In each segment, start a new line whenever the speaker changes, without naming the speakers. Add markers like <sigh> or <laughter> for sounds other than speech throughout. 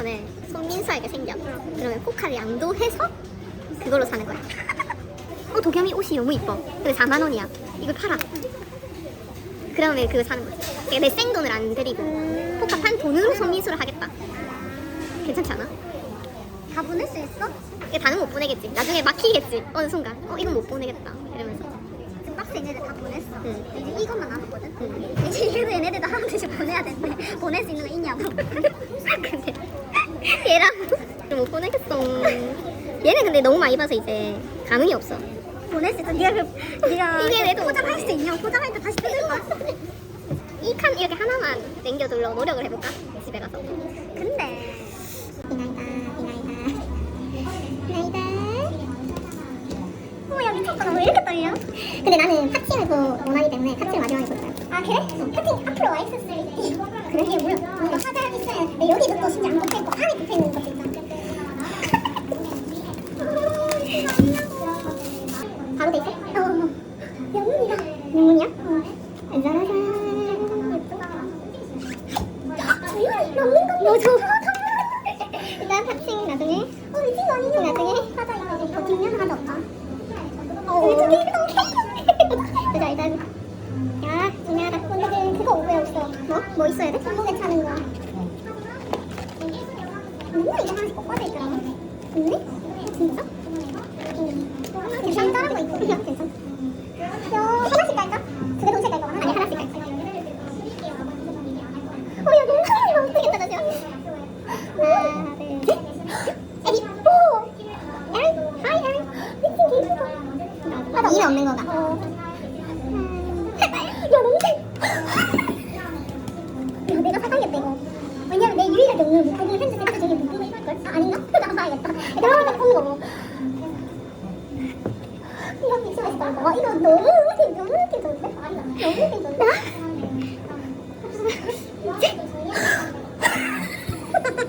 휴대폰을 손민수에게 생겨. 그러면 포카를 양도해서 그걸로 사는 거야. <laughs> 어 도겸이 옷이 너무 이뻐. 근데 4만 원이야. 이걸 팔아. 그러면 그거 사는 거지. 그러니까 내 생 돈을 안 들이고 포카 판 돈으로 손민수를 하겠다. 괜찮지 않아?
다 보낼 수 있어?
이게 다는 못 보내겠지. 나중에 막히겠지. 어느 순간. 어 이건 못 보내겠다. 이러면서.
지금 박스 얘네들 다 보냈어.
응.
이제 이것만 남았거든.
응.
이제 이래도 얘네들도 한 번씩 보내야 되는데 보낼 수 있는 거 있냐고. <laughs>
근데 얘랑 못 보내겠어. 얘는 근데 너무 많이 봐서 이제 감흥이 없어.
보낼 수 있어. 네가 그 네가
이게 내도
포장할 수 있냐? 포장할 때 다시 뜯을 거야. <laughs>
이칸 이렇게 하나만 남겨둘러 노력을 해볼까? 집에 가서.
근데 이나이다 이나이다 이나이다. 어야 미쳤다. 왜 이렇게 떨려?
근데 나는 파팅을 더 원하기 때문에 파팅을 마지막에 볼까요?
아 그래? 파팅 앞으로 와 있었을 때. 그래 이게 뭐야? 뭔가 화장 있어야 돼. 여기도 또 심지어 안 꼽혀 있고 안에 꼽혀 있는 것도 있잖아.
바로 돼 있어?
어. 영문이다.
영문이야?
어. 먹는 거.
일단 파팅 나중에.
어, 미친 거 아니냐?
나중에.
하자 이거. 더 뒷면 하나 없다.
어.
왜 저기 이렇게 너무
자 일단. 야 중요하다.
근데 그거 왜 없어?
뭐? 뭐 있어야 돼?
중국에 차는 거. 맨날 이거 하나씩 꼭 빠져 있더라.
있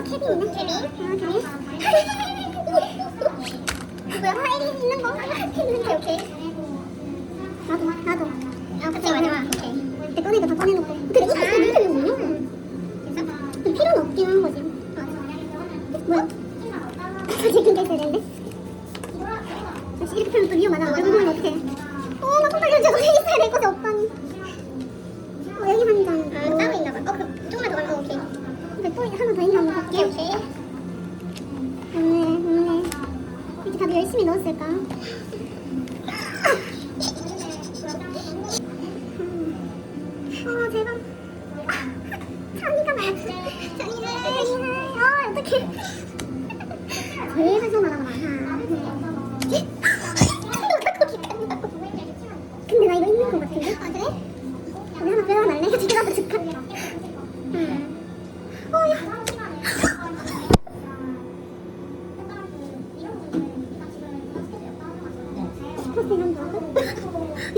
아? 아,
있는 거? 나도, 나도.
아, 그치, 마지막. 오케이.
내 꺼내도 다 꺼내놓고. 근데 근데 또 하나 더 있나 볼게.
오케이, 오케이.
없네, 없네. 이렇게 다들 열심히 넣었을까?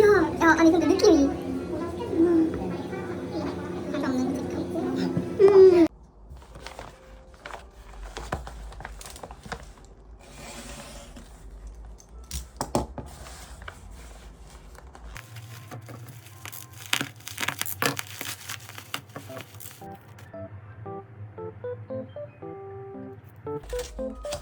야. 야, 아니 근데 느낌이.
Thank you.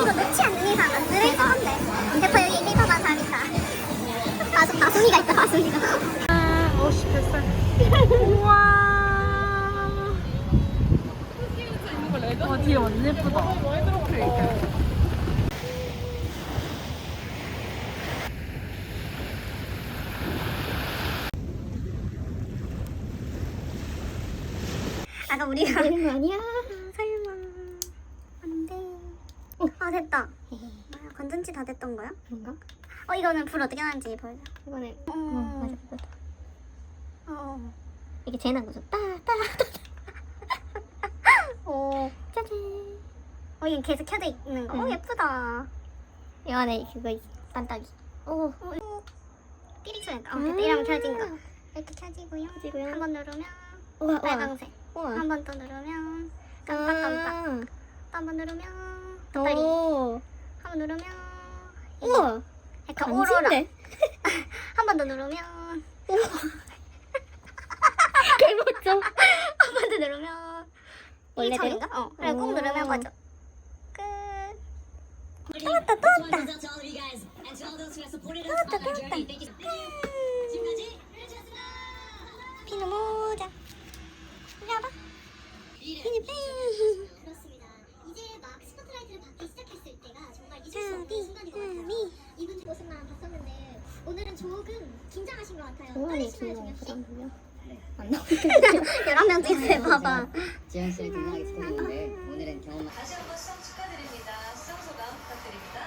이거 넣지 않는 이상 안 들어있을 건데. 대파 여기 리더가 잘 있다. 바수, 바순이가 있다 바순이가.
아, 어씨 뱃살. 우와. 와 뒤에 완전 예쁘다.
아까 우리가
되는 거 아니야?
아, 설마 안돼. 아 됐다. 뭐야 <laughs> 건전지 다 됐던 거야?
그런가?
어 이거는 불 어떻게 나는지 보여줘.
이거는
어,
어, 맞아 맞아.
어.
이게 재난 거죠. 따따.
오.
짜잔.
어 이게 계속 켜져 있는 거. 어
응.
예쁘다.
이 안에 그거 있. 딴따기. 오.
어, 삐릭 소리가. 어 됐다. 이러면 켜진 거. 이렇게 켜지고요.
켜지고요.
한 번 누르면
우와 우와.
빨강색.
우와.
한 번 또 누르면 깜빡깜빡. 또한 번 누르면
아.
닭다리.
오.
한번 누르면
우와.
약간 오로라.
간지인데? <laughs>
한 번 더 누르면 <laughs>
개멋져.
한 번 더 누르면
원래대로?
원래대로인가? 어. 그래 꾹
오.
누르면 꺼져. 끝.
또 왔다 또 왔다. 또 왔다 또 왔다.
피는 모자. 이리 와봐. 뺑.
그렇습니다. 잊을 수
음,
없는 순간인 것 같아요. 이분 모습만 봤었는데 오늘은 조금 긴장하신 것 같아요. 떨리시나요, 종현 씨?
안 나오겠지.
11명 찍었어요. 봐봐.
지현 씨를 등장하게 축하드리는데 오늘은 경험한
다시 한번 시청 축하드립니다. 시청 소감 부탁드립니다.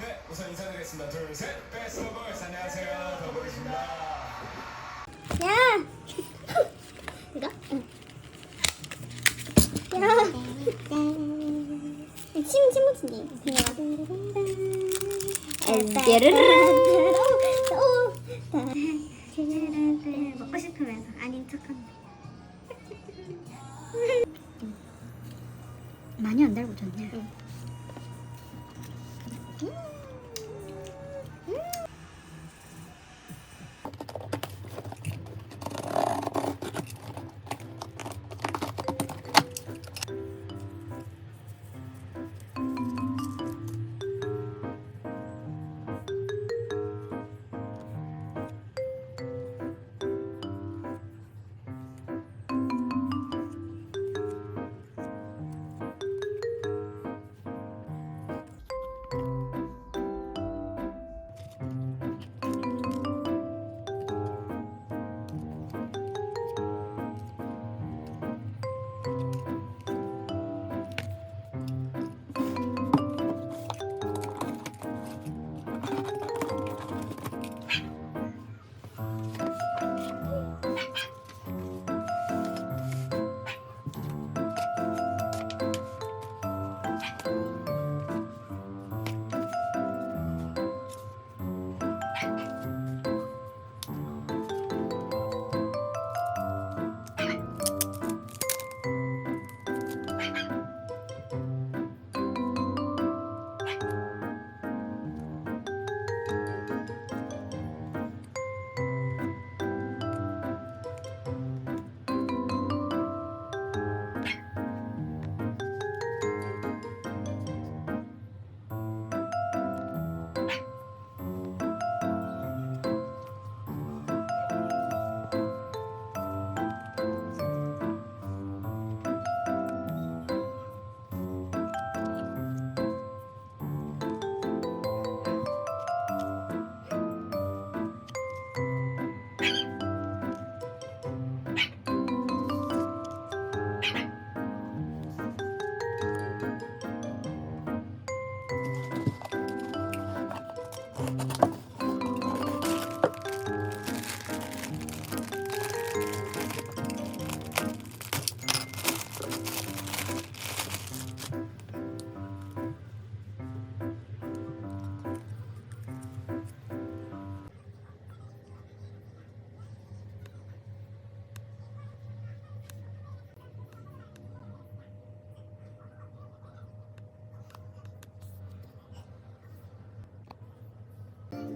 네, 우선 인사드리겠습니다. 둘, 셋. 베스트 오브 보이스. 안녕하세요. 더보이스입니다. Evet. Thank you.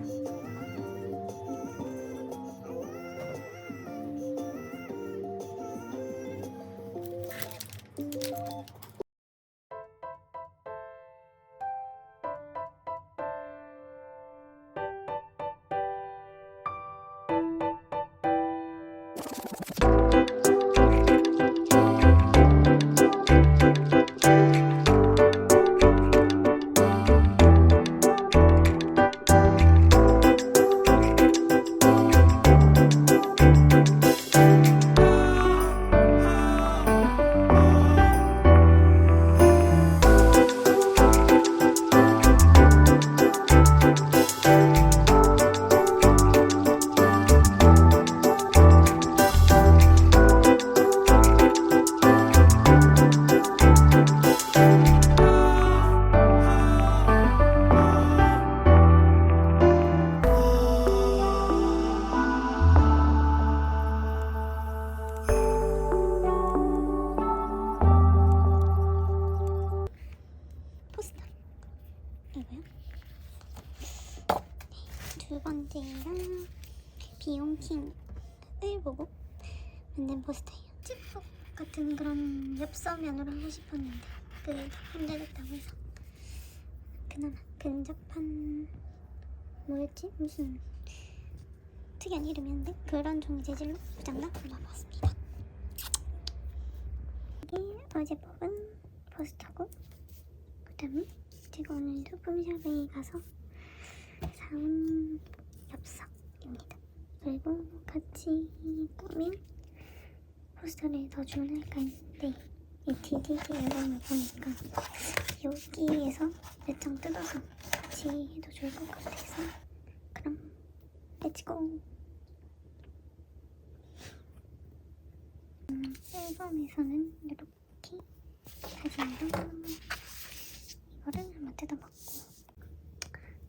Thank you. 엽서면으로 하고 싶었는데 그게 힘들었다고 해서 그나마 근접한 뭐였지? 무슨 특이한 이름이었는데 그런 종이 재질로 포장나 골라봤습니다. 이게 어제 뽑은 포스터고 그 다음에 제가 오늘 소품샵에 가서 사온 엽서입니다. 그리고 같이 꾸민 포스터를 더 주문할까 했는데 이 DDD 앨범을 보니까 여기에서 몇 장 뜯어서 같이 해도 좋을 것 같아서 그럼 렛츠고. 음, 앨범에서는 이렇게 사진으로 이거를 한번 뜯어봤고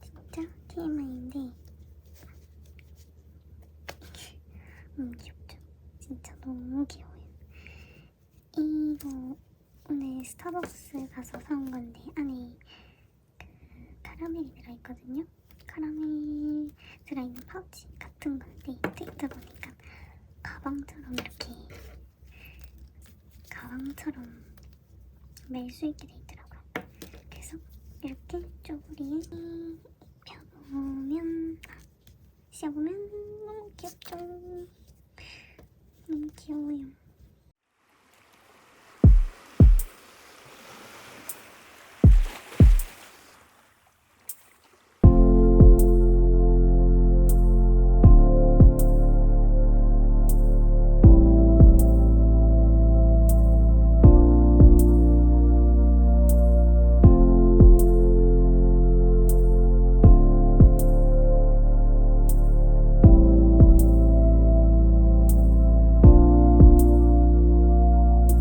진짜 TMI인데 음 귀엽죠? 진짜 너무 귀여워요 이거 오늘 스타벅스 가서 사온 건데 안에 그 카라멜이 들어있거든요? 카라멜 들어있는 파우치 같은 건데 뜯다 보니까 가방처럼 이렇게 가방처럼 멜 수 있게 돼 있더라고요. 그래서 이렇게 쪼그리에 아, 씌워보면 너무 귀엽죠? 너무 귀여워요